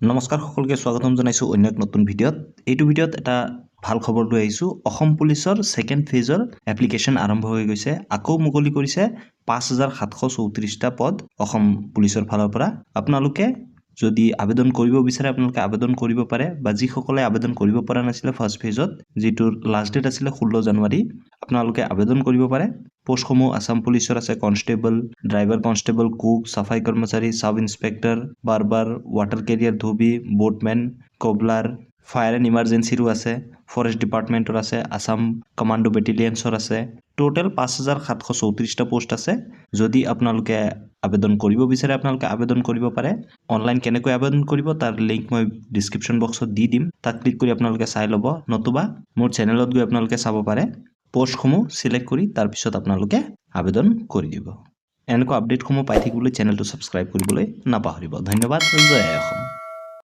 নমস্কাৰ সকলোকে স্বাগতম জনাইছোঁ অন্য এক নতুন ভিডিঅ'ত। এইটো ভিডিঅ'ত এটা ভাল খবৰ লৈ আহিছোঁ। অসম পুলিচৰ ছেকেণ্ড ফেজৰ এপ্লিকেশ্যন আৰম্ভ হৈ গৈছে। আকৌ মুকলি কৰিছে পাঁচ হাজাৰ সাতশ চৌত্ৰিছটা পদ অসম পুলিচৰ ফালৰ পৰা। আপোনালোকে যদি আবেদন কৰিব বিচাৰে আপোনালোকে আবেদন কৰিব পাৰে বা যিসকলে আবেদন কৰিব পৰা নাছিলে ফাৰ্ষ্ট ফেজত যিটোৰ লাষ্ট ডেট আছিলে ষোল্ল জানুৱাৰী আপোনালোকে আবেদন কৰিব পাৰে। পষ্টসমূহ আছাম পুলিচৰ আছে, কনষ্টেবল, ড্ৰাইভাৰ কনষ্টেবল, কুক, চাফাই কৰ্মচাৰী, sub inspector, barber, water carrier Dhobi, boatmen, cobbler, fire and ইমাৰ্জেঞ্চিৰো আছে, ফৰেষ্ট ডিপাৰ্টমেণ্টৰ আছে আছাম কমাণ্ডো বেটেলিয়নছৰ আছে। টোটেল পাঁচ হাজাৰ সাতশ চৌত্ৰিছটা পোষ্ট আছে। যদি আপোনালোকে আবেদন কৰিব বিচাৰে, আপোনালোকে আবেদন কৰিব পাৰে। অনলাইন কেনেকৈ আবেদন কৰিব, তাৰ লিংক মই ডিছক্ৰিপশ্যন বক্সত দি দিম। তাক ক্লিক কৰি আপোনালোকে চাই ল'ব। নতুবা মোৰ চেনেলত গৈ আপোনালোকে চাব পাৰে। পষ্টসমূহ সিলেক্ট কৰি তাৰপিছত আপোনালোকে আবেদন কৰি দিব। এনেকুৱা আপডেটসমূহ পাই থাকিবলৈ চেনেলটো ছাবস্ক্ৰাইব কৰিবলৈ নাপাহৰিব। ধন্যবাদ, জয় অসম